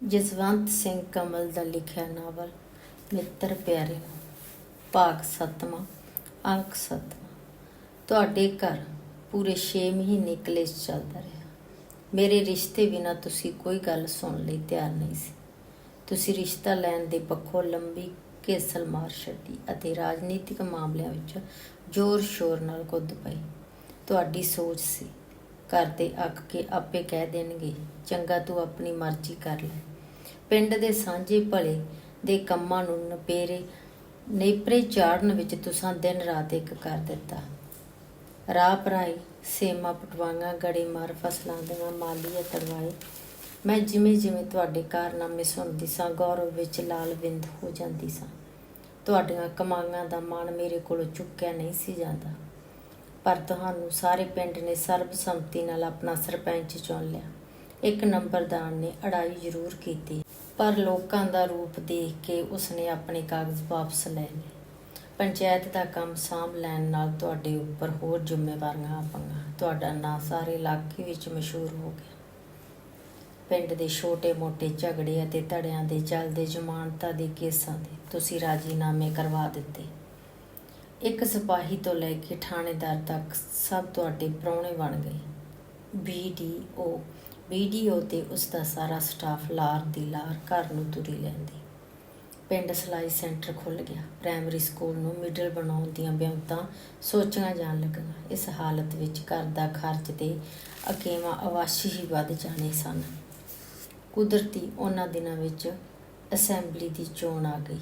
ਜਸਵੰਤ ਸਿੰਘ ਕਮਲ ਦਾ ਲਿਖਿਆ ਨਾਵਲ, ਮਿੱਤਰ ਪਿਆਰੇ ਭਾਗ ਸੱਤਵਾਂ, ਅੰਕ ਸੱਤਵਾਂ। ਤੁਹਾਡੇ ਘਰ ਪੂਰੇ 6 ਮਹੀਨੇ ਕਲੇਸ਼ ਚੱਲਦਾ ਰਿਹਾ। ਮੇਰੇ ਰਿਸ਼ਤੇ ਬਿਨਾ ਤੁਸੀਂ ਕੋਈ ਗੱਲ ਸੁਣਨ ਲਈ ਤਿਆਰ ਨਹੀਂ ਸੀ। ਤੁਸੀਂ ਰਿਸ਼ਤਾ ਲੈਣ ਦੇ ਪੱਖੋਂ ਲੰਬੀ ਕੇਸਲ ਮਾਰ ਛੱਡੀ ਅਤੇ ਰਾਜਨੀਤਿਕ ਮਾਮਲਿਆਂ ਵਿੱਚ ਜ਼ੋਰ ਸ਼ੋਰ ਨਾਲ ਕੁੱਦ ਪਈ ਤੁਹਾਡੀ ਸੋਚ ਸੀ ਘਰ ਦੇ ਅੱਕ ਕੇ ਆਪੇ ਕਹਿ ਦੇਣਗੇ, ਚੰਗਾ ਤੂੰ ਆਪਣੀ ਮਰਜ਼ੀ ਕਰ ਲੈ। ਪਿੰਡ ਦੇ ਸਾਂਝੇ ਭਲੇ ਦੇ ਕੰਮਾਂ ਨੂੰ ਨਪੇਰੇ, ਨੇਪਰੇ ਚਾੜਨ ਵਿੱਚ ਤੁਸਾਂ ਦਿਨ ਰਾਤ ਇੱਕ ਕਰ ਦਿੱਤਾ। ਰਾਹ ਭਰਾਈ, ਸੇਮਾ ਪਟਵਾਂਗਾ, ਗੜੇ ਮਾਰ, ਫਸਲਾਂ ਦੀਆਂ ਮਾਲੀਏ ਤੜਵਾਏ। ਮੈਂ ਜਿਵੇਂ ਜਿਵੇਂ ਤੁਹਾਡੇ ਕਾਰਨਾਮੇ ਸੁਣਦੀ ਸਾਂ, ਗੌਰਵ ਵਿੱਚ ਲਾਲ ਬਿੰਦ ਹੋ ਜਾਂਦੀ ਸਾਂ। ਤੁਹਾਡੀਆਂ ਕਮਾਈਆਂ ਦਾ ਮਾਣ ਮੇਰੇ ਕੋਲੋਂ ਚੁੱਕਿਆ ਨਹੀਂ ਸੀ ਜਾਂਦਾ। ਪਰ ਤੁਹਾਨੂੰ ਸਾਰੇ ਪਿੰਡ ਨੇ ਸਰਬਸੰਮਤੀ ਨਾਲ ਆਪਣਾ ਸਰਪੰਚ ਚੁਣ ਲਿਆ। ਇੱਕ ਨੰਬਰਦਾਰ ਨੇ ਅੜਾਈ ਜ਼ਰੂਰ ਕੀਤੀ, ਪਰ ਲੋਕਾਂ ਦਾ ਰੂਪ ਦੇਖ ਕੇ ਉਸਨੇ ਆਪਣੇ ਕਾਗਜ਼ ਵਾਪਸ ਲੈ ਲਏ। ਪੰਚਾਇਤ ਦਾ ਕੰਮ ਸਾਂਭ ਲੈਣ ਨਾਲ ਤੁਹਾਡੇ ਉੱਪਰ ਹੋਰ ਜ਼ਿੰਮੇਵਾਰੀਆਂ ਆ ਪਈਆਂ। ਤੁਹਾਡਾ ਨਾਂ ਸਾਰੇ ਇਲਾਕੇ ਵਿੱਚ ਮਸ਼ਹੂਰ ਹੋ ਗਿਆ। ਪਿੰਡ ਦੇ ਛੋਟੇ-ਮੋਟੇ ਝਗੜੇ ਅਤੇ ਧੜਿਆਂ ਦੇ ਚੱਲਦੇ ਜ਼ਮਾਨਤਾਂ ਦੇ ਕੇਸਾਂ ਦੇ ਤੁਸੀਂ ਰਾਜੀਨਾਮੇ ਕਰਵਾ ਦਿੱਤੇ। ਇੱਕ ਸਿਪਾਹੀ ਤੋਂ ਲੈ ਕੇ ਥਾਣੇਦਾਰ ਤੱਕ ਸਭ ਤੁਹਾਡੇ ਪ੍ਰਾਹੁਣੇ ਬਣ ਗਏ। ਬੀਡੀਓ ਬੀਡੀਓ ਤੇ ਉਸ ਦਾ ਸਾਰਾ ਸਟਾਫ ਲਾਰ ਦੀ ਲਾਰ ਘਰ ਨੂੰ ਤੁਰੀ ਲੈਂਦੀ। ਪਿੰਡ ਸਲਾਈ ਸੈਂਟਰ ਖੁੱਲ ਗਿਆ। ਪ੍ਰਾਇਮਰੀ ਸਕੂਲ ਨੂੰ ਮਿਡਲ ਬਣਾਉਣ ਦੀਆਂ ਬਿਉਂਤਾਂ ਸੋਚੀਆਂ ਜਾਣ ਲੱਗੀਆਂ। ਇਸ ਹਾਲਤ ਵਿੱਚ ਘਰ ਦਾ ਖਰਚ ਤੇ ਅਕੇਵਾ ਅਵਾਸ਼ੀ ਹੀ ਵੱਧ ਜਾਣੇ ਸਨ। ਕੁਦਰਤੀ ਉਹਨਾਂ ਦਿਨਾਂ ਵਿੱਚ ਅਸੈਂਬਲੀ ਦੀ ਚੋਣ ਆ ਗਈ।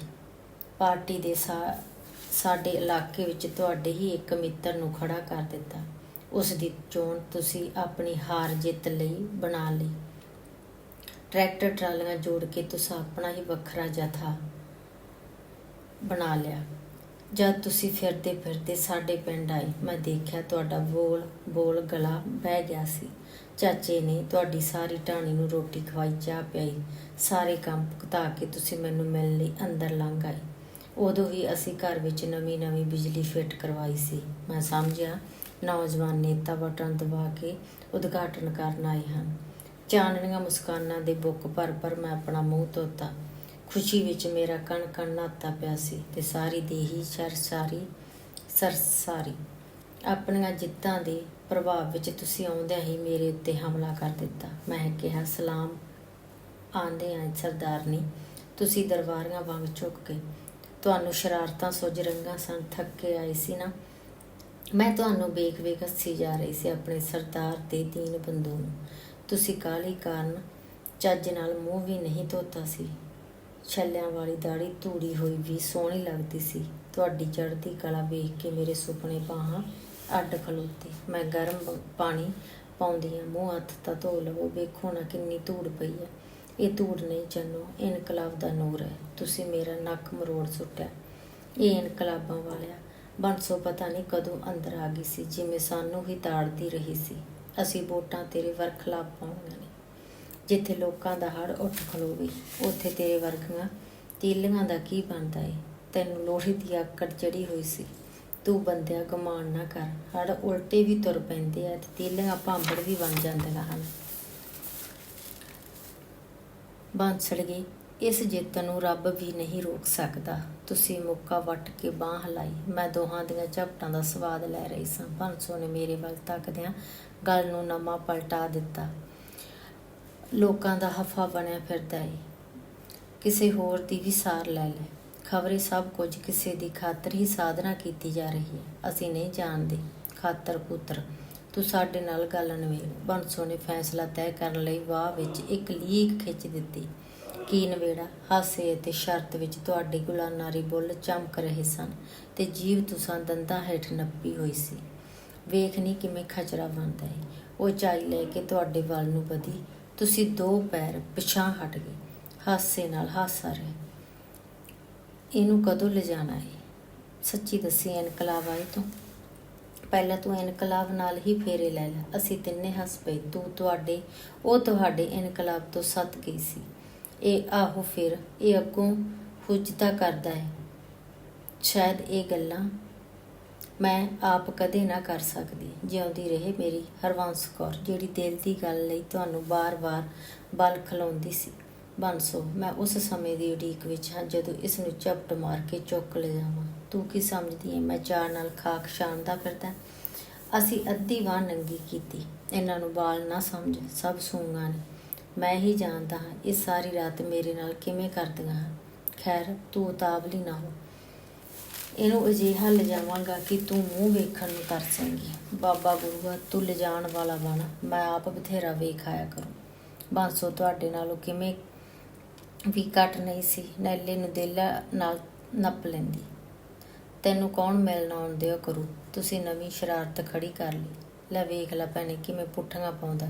ਪਾਰਟੀ ਦੇ ਸਾ- ਸਾਡੇ ਇਲਾਕੇ ਵਿੱਚ ਤੁਹਾਡੇ ਹੀ ਇੱਕ ਮਿੱਤਰ ਨੂੰ ਖੜਾ ਕਰ ਦਿੱਤਾ। ਉਸ ਦੀ ਚੋਣ ਤੁਸੀਂ ਆਪਣੀ ਹਾਰ ਜਿੱਤ ਲਈ ਬਣਾ ਲਈ। ਟਰੈਕਟਰ ਟਰਾਲੀਆਂ ਜੋੜ ਕੇ ਤੁਸੀਂ ਆਪਣਾ ਹੀ ਵੱਖਰਾ ਜਥਾ ਬਣਾ ਲਿਆ। ਜਦ ਤੁਸੀਂ ਫਿਰਦੇ ਫਿਰਦੇ ਸਾਡੇ ਪਿੰਡ ਆਏ, ਮੈਂ ਦੇਖਿਆ ਤੁਹਾਡਾ ਬੋਲ ਬੋਲ ਗਲਾ ਬਹਿ ਗਿਆ ਸੀ। ਚਾਚੇ ਨੇ ਤੁਹਾਡੀ ਸਾਰੀ ਢਾਣੀ ਨੂੰ ਰੋਟੀ ਖਵਾਈ, ਚਾਹ ਪਿਆਈ। ਸਾਰੇ ਕੰਮ ਭੁਗਤਾ ਕੇ ਤੁਸੀਂ ਮੈਨੂੰ ਮਿਲਣ ਲਈ ਅੰਦਰ ਲੰਘ ਆਏ। ਉਦੋਂ ਵੀ ਅਸੀਂ ਘਰ ਵਿੱਚ ਨਵੀਂ ਨਵੀਂ ਬਿਜਲੀ ਫਿੱਟ ਕਰਵਾਈ ਸੀ। ਮੈਂ ਸਮਝਿਆ, ਨੌਜਵਾਨ ਨੇਤਾ ਬਟਨ ਦਬਾ ਕੇ ਉਦਘਾਟਨ ਕਰਨ ਆਏ ਹਨ। ਚਾਨਣੀਆਂ ਮੁਸਕਾਨਾਂ ਦੇ ਬੁੱਕ ਭਰ ਭਰ ਮੈਂ ਆਪਣਾ ਮੂੰਹ ਧੋਤਾ। ਖੁਸ਼ੀ ਵਿੱਚ ਮੇਰਾ ਕਣ ਕਣ ਨਹਾਤਾ ਪਿਆ ਸੀ ਤੇ ਸਾਰੀ ਦੇਹੀ ਸਰਸਾਰੀ ਸਰਸਾਰੀ। ਆਪਣੀਆਂ ਜਿੱਤਾਂ ਦੇ ਪ੍ਰਭਾਵ ਵਿੱਚ ਤੁਸੀਂ ਆਉਂਦਿਆਂ ਹੀ ਮੇਰੇ ਉੱਤੇ ਹਮਲਾ ਕਰ ਦਿੱਤਾ। ਮੈਂ ਕਿਹਾ, ਸਲਾਮ, ਆਂਦੇ ਆਂ ਸਰਦਾਰਨੀ, ਤੁਸੀਂ ਦਰਬਾਰੀਆਂ ਵਾਂਗ ਝੁਕ ਕੇ ਤੁਹਾਨੂੰ ਸ਼ਰਾਰਤਾਂ ਸੁੱਜ ਰੰਗਾਂ ਸਨ, ਥੱਕ ਕੇ ਆਏ ਸੀ ਨਾ। ਮੈਂ ਤੁਹਾਨੂੰ ਵੇਖ ਵੇਖ ਹੱਸੀ ਜਾ ਰਹੀ ਸੀ ਆਪਣੇ ਸਰਦਾਰ ਤੇ ਤੀਨ ਬੰਦੂ ਨੂੰ। ਤੁਸੀਂ ਕਾਲੀ ਕਾਰਨ ਚੱਜ ਨਾਲ ਮੂੰਹ ਵੀ ਨਹੀਂ ਧੋਤਾ ਸੀ। ਛੱਲਿਆਂ ਵਾਲੀ ਦਾੜੀ ਧੂੜੀ ਹੋਈ ਵੀ ਸੋਹਣੀ ਲੱਗਦੀ ਸੀ। ਤੁਹਾਡੀ ਚੜ੍ਹਦੀ ਕਲਾ ਵੇਖ ਕੇ ਮੇਰੇ ਸੁਪਨੇ ਬਾਹਾਂ ਅੱਡ ਖਲੋਤੇ। ਮੈਂ ਗਰਮ ਪਾਣੀ ਪਾਉਂਦੀ ਹਾਂ, ਮੂੰਹ ਹੱਥ ਤਾਂ ਧੋ ਲਵੋ, ਵੇਖੋ ਨਾ ਕਿੰਨੀ ਧੂੜ ਪਈ ਹੈ ਇਹ ਧੂੜ ਨਹੀਂ ਜੰਨੋ ਇਨਕਲਾਬ ਦਾ ਨੂਰ ਹੈ। ਤੁਸੀਂ ਮੇਰਾ ਨੱਕ ਮਰੋੜ ਸੁੱਟਿਆ। ਇਹ ਇਨਕਲਾਬਾਂ ਵਾਲਿਆ। ਬੰਸੋ ਪਤਾ ਨਹੀਂ ਕਦੋਂ ਅੰਦਰ ਆ ਗਈ ਸੀ, ਜਿਵੇਂ ਸਾਨੂੰ ਹੀ ਤਾੜਦੀ ਰਹੀ ਸੀ। ਅਸੀਂ ਵੋਟਾਂ ਤੇਰੇ ਵਰਖਲਾਪ ਪਾਉਣੀਆਂ ਨੇ। ਜਿੱਥੇ ਲੋਕਾਂ ਦਾ ਹੜ ਉੱਠ ਖਲੋਵੇ, ਉੱਥੇ ਤੇਰੇ ਵਰਗੀਆਂ ਤੀਲੀਆਂ ਦਾ ਕੀ ਬਣਦਾ ਏ? ਤੈਨੂੰ ਲੋਹੜੀ ਦੀ ਆਕੜ ਚੜੀ ਹੋਈ ਸੀ। ਤੂੰ ਬੰਦਿਆ ਗਮਾਨ ਨਾ ਕਰ। ਹੜ ਉਲਟੇ ਵੀ ਤੁਰ ਪੈਂਦੇ ਆ ਤੇ ਤੀਲੀਆਂ ਭਾਂਬੜ ਵੀ ਬਣ ਜਾਂਦੀਆਂ ਹਨ। ਬਾਂਸੜਗੇ ਇਸ ਜਿੱਤ ਨੂੰ ਰੱਬ ਵੀ ਨਹੀਂ ਰੋਕ ਸਕਦਾ। ਤੁਸੀਂ ਮੁੱਕਾ ਵੱਟ ਕੇ ਬਾਹ ਹਲਾਈ। ਮੈਂ ਦੋਹਾਂ ਦੀਆਂ ਝਪਟਾਂ ਦਾ ਸਵਾਦ ਲੈ ਰਹੀ ਸਾਂ। ਬੰਸੋ ਨੇ ਮੇਰੇ ਵੱਲ ਤੱਕਦਿਆਂ ਗੱਲ ਨੂੰ ਨਵਾਂ ਪਲਟਾ ਦਿੱਤਾ। ਲੋਕਾਂ ਦਾ ਹਫਾ ਬਣਿਆ ਫਿਰਦਾ ਏ। ਕਿਸੇ ਹੋਰ ਦੀ ਵੀ ਸਾਰ ਲੈ ਲੈ। ਖਬਰੇ ਸਭ ਕੁਝ ਕਿਸੇ ਦੀ ਖਾਤਰ ਹੀ ਸਾਧਨਾ ਕੀਤੀ ਜਾ ਰਹੀ ਹੈ ਅਸੀਂ ਨਹੀਂ ਜਾਣਦੇ। ਖਾਤਰ ਪੁੱਤਰ ਤੂੰ ਸਾਡੇ ਨਾਲ ਗੱਲ ਨਵੇੜ ਬੰਸੋ ਨੇ ਫੈਸਲਾ ਤੈਅ ਕਰਨ ਲਈ ਵਾਹ ਵਿੱਚ ਇੱਕ ਲੀਕ ਖਿੱਚ ਦਿੱਤੀ। ਕੀ ਨਵੇੜਾ? ਹਾਸੇ ਅਤੇ ਸ਼ਰਤ ਵਿੱਚ ਤੁਹਾਡੇ ਗੁਲਾਨਾਰੀ ਬੁੱਲ ਚਮਕ ਰਹੇ ਸਨ ਤੇ ਜੀਵ ਤੁਸਾਂ ਦੰਦਾਂ ਹੇਠ ਨੱਪੀ ਹੋਈ ਸੀ। ਵੇਖ ਨਹੀਂ ਕਿਵੇਂ ਖਚਰਾ ਬਣਦਾ ਹੈ ਉਹ ਚਾਈ ਲੈ ਕੇ ਤੁਹਾਡੇ ਵੱਲ ਨੂੰ ਵਧੀ। ਤੁਸੀਂ ਦੋ ਪੈਰ ਪਿਛਾਂ ਹਟ ਗਏ। ਹਾਸੇ ਨਾਲ ਹਾਸਾ ਰਹੇ। ਇਹਨੂੰ ਕਦੋਂ ਲਿਜਾਣਾ ਹੈ ਸੱਚੀ ਦੱਸੀ ਇਨਕਲਾਬ ਆਏ ਤੋਂ? ਪਹਿਲਾਂ ਤੂੰ ਇਨਕਲਾਬ ਨਾਲ ਹੀ ਫੇਰੇ ਲੈ ਲੈ। ਅਸੀਂ ਤਿੰਨੇ ਹੱਸ ਪਏ। ਤੂੰ ਤੁਹਾਡੇ, ਉਹ ਤੁਹਾਡੇ ਇਨਕਲਾਬ ਤੋਂ ਸੱਤ ਗਈ ਸੀ। ਇਹ ਆਹੋ ਫਿਰ, ਇਹ ਅੱਗੋਂ ਹੁਜਤਾ ਕਰਦਾ ਹੈ। ਸ਼ਾਇਦ ਇਹ ਗੱਲਾਂ ਮੈਂ ਆਪ ਕਦੇ ਨਾ ਕਰ ਸਕਦੀ। ਜਿਉਂਦੀ ਰਹੇ ਮੇਰੀ ਹਰਵੰਸ ਕੌਰ, ਜਿਹੜੀ ਦਿਲ ਦੀ ਗੱਲ ਲਈ ਤੁਹਾਨੂੰ ਬਾਰ-ਬਾਰ ਬਲ ਖਲਾਉਂਦੀ ਸੀ। ਬੰਸੋ ਮੈਂ ਉਸ ਸਮੇਂ ਦੀ ਉਡੀਕ ਵਿੱਚ ਹਾਂ ਜਦੋਂ ਇਸ ਨੂੰ ਝਪਟ ਮਾਰ ਕੇ ਚੁੱਕ ਲੈ ਜਾਵਾਂ ਤੂੰ ਕੀ ਸਮਝਦੀ ਹੈ ਮੈਂ ਚਾਰ ਨਾਲ ਖਾਕ ਛਾਣਦਾ ਫਿਰਦਾ। ਅਸੀਂ ਅੱਧੀ ਵਾਹ ਨੰਗੀ ਕੀਤੀ। ਇਹਨਾਂ ਨੂੰ ਬਾਲ ਨਾ ਸਮਝ, ਸਭ ਸੂੰਗਾ ਨੇ। ਮੈਂ ਹੀ ਜਾਣਦਾ ਹਾਂ, ਇਹ ਸਾਰੀ ਰਾਤ ਮੇਰੇ ਨਾਲ ਕਿਵੇਂ ਕਰਦੀਆਂ ਹਨ। ਖੈਰ, ਤੂੰ ਉਤਾਵਲੀ ਨਾ ਹੋ। ਇਹਨੂੰ ਅਜਿਹਾ ਲਿਜਾਵਾਂਗਾ ਕਿ ਤੂੰ ਮੂੰਹ ਵੇਖਣ ਨੂੰ ਤਰਸੇਂਗੀ। ਬਾਬਾ ਗੁਰੂਆ ਤੂੰ ਲਿਜਾਣ ਵਾਲਾ ਬਣ। ਮੈਂ ਆਪ ਬਥੇਰਾ ਵੇਖ ਆਇਆ ਕਰੂੰ। ਬਾਂਸੋ ਤੁਹਾਡੇ ਨਾਲੋਂ ਕਿਵੇਂ ਵੀ ਘੱਟ ਨਹੀਂ ਸੀ। ਨੈਲੇ ਨੂੰ ਦਿਲ ਨਾਲ ਨੱਪ ਲੈਂਦੀ। ਤੈਨੂੰ ਕੌਣ ਮਿਲਣਾ ਆਉਂਦਿਆ ਕਰੂ। ਤੁਸੀਂ ਨਵੀਂ ਸ਼ਰਾਰਤ ਖੜੀ ਕਰ ਲਈ। ਲੈ ਵੇਖ ਲੈ ਭੈਣੇ, ਕਿਵੇਂ ਪੁੱਠੀਆਂ ਪਾਉਂਦਾ